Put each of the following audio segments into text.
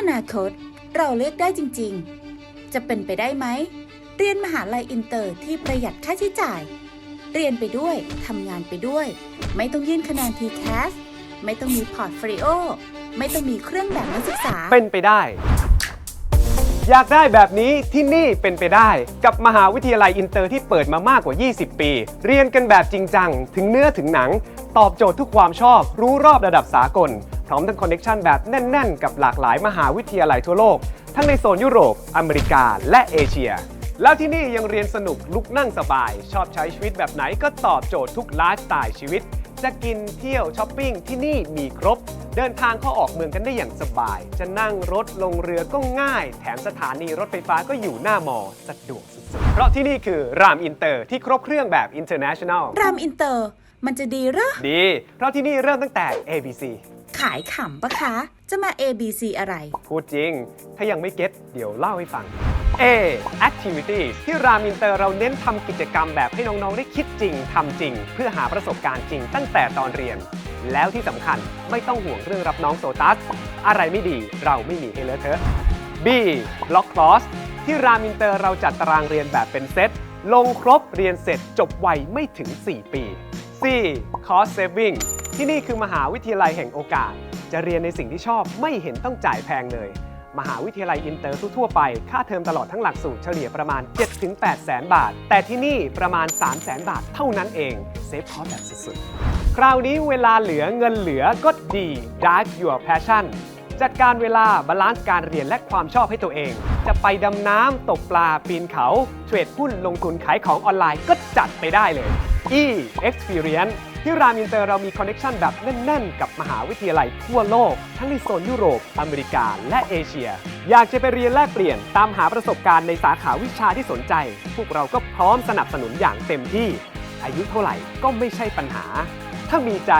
อนาคตเราเลือกได้จริง ๆ จะเป็นไปได้ไหม เรียนมหาลัยอินเตอร์ที่ประหยัดค่าใช้จ่าย เรียนไปด้วยทำงานไปด้วย ไม่ต้องยื่นคะแนน TCAS ไม่ต้องมีพอร์ตฟริโอไม่ต้องมีเครื่องแบบนักศึกษา เป็นไปได้ อยากได้แบบนี้ที่นี่เป็นไปได้ กับมหาวิทยาลัยอินเตอร์ที่เปิดมามากกว่า 20 ปี เรียนกันแบบจริงจัง ถึงเนื้อถึงหนัง ตอบโจทย์ทุกความชอบ รู้รอบระดับสากล พร้อมทั้งคอนเนคชันแบบแน่น ๆ กับหลากหลายมหาวิทยาลัยทั่วโลก ทั้งในโซนยุโรป อเมริกา และเอเชีย แล้วที่นี่ยังเรียนสนุกลุกนั่งสบาย ชอบใช้ชีวิตแบบไหนก็ตอบโจทย์ทุกไลฟ์สไตล์ชีวิต จะกินเที่ยวช้อปปิ้งที่นี่มีครบ เดินทางเข้าออกเมืองกันได้อย่างสบาย จะนั่งรถลงเรือก็ง่าย แถมสถานีรถไฟฟ้าก็อยู่หน้ามอสะดวกสุดๆเพราะที่นี่คือรามอินเตอร์ที่ครบเครื่องแบบ international รามอินเตอร์ มันจะดีเหรอ ดี เพราะที่นี่เริ่มตั้งแต่ ABC ขายขำปะคะ จะมา A B C อะไร พูดจริง ถ้ายังไม่เก็ตเดี๋ยวเล่าให้ฟัง A Activity ที่รามอินเตอร์เราเน้นทำกิจกรรมแบบให้น้อง ๆ ได้คิดจริงทำจริง เพื่อหาประสบการณ์จริงตั้งแต่ตอนเรียน แล้วที่สำคัญไม่ต้องห่วงเรื่องรับน้องโซตัส อะไรไม่ดีเราไม่มีให้เลอะเทอะ B Block Cross ที่รามอินเตอร์เราจัดตารางเรียนแบบเป็นเซตลงครบเรียนเสร็จจบไวไม่ถึง 4 ปี C Cost Saving ที่นี่คือมหาวิทยาลัยแห่งโอกาส จะเรียนในสิ่งที่ชอบไม่เห็นต้องจ่ายแพงเลย มหาวิทยาลัยอินเตอร์ทั่วไป ค่าเทอมตลอดทั้งหลักสูตรเฉลี่ยประมาณ 7-8แสนบาท แต่ที่นี่ประมาณ3แสนบาทเท่านั้นเอง เซฟคอร์สแบบสุดๆ คราวนี้เวลาเหลือเงินเหลือก็ดี Drive Your Passion จัดการเวลาบาลานซ์การเรียนและความชอบให้ตัวเอง จะไปดำน้ำตกปลาปีนเขา เทรดหุ้นลงทุนขายของออนไลน์ก็จัดไปได้เลย E Experience ที่รามอินเตอร์เรามีคอนเน t ชันแบบแน่น ๆ กับมหาวิทยาลัยทั่วโลก ทั้งในโซนยุโรป อเมริกา และเอเชีย อยากจะไปเรียนแลกเปลี่ยนตามหาประสบการณ์ในสาขาวิชาที่สนใจ พวกเราก็พร้อมสนับสนุนอย่างเต็มที่ อายุเท่าไหร่ก็ไม่ใช่ปัญหา ถ้ามีใจ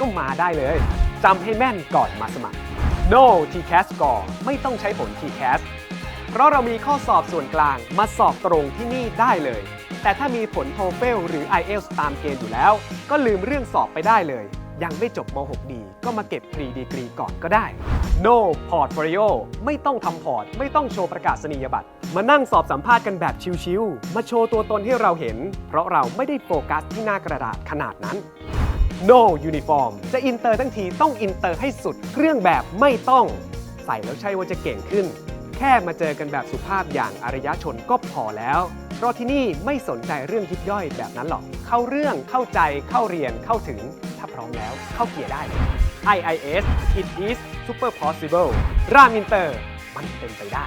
ก็มาได้เลยจำให้แม่นก่อนมาสมัคร No TCAS Score ไม่ต้องใช้ผล TCAS เพราะเรามีข้อสอบส่วนกลางมาสอบตรงที่นี่ได้เลย แต่ถ้ามีผล TOEFL หรือ IELTS ตามเกณฑ์อยู่แล้ว ก็ลืมเรื่องสอบไปได้เลย ยังไม่จบม .6 ดีก็มาเก็บพรีดีกรีก่อนก็ได้ No Portfolio ไม่ต้องทำพอร์ต ไม่ต้องโชว์ประกาศนียบัตร มานั่งสอบสัมภาษณ์กันแบบชิวๆมาโชว์ตัวตนให้เราเห็น เพราะเราไม่ได้โฟกัสที่หน้ากระดาษขนาดนั้น No Uniform จะอินเตอร์ทั้งทีต้องอินเตอร์ให้สุดเครื่องแบบไม่ต้อง ใส่แล้วใช่ว่าจะเก่งขึ้น แค่มาเจอกันแบบสุภาพอย่างอารยชนก็พอแล้ว เพราะที่นี่ไม่สนใจเรื่องยิบย่อยแบบนั้นหรอก เข้าเรื่องเข้าใจเข้าเรียนเข้าถึง ถ้าพร้อมแล้วเข้าเกียร์ได้ IIS It is super possible รามอินเตอร์ มันเป็นไปได้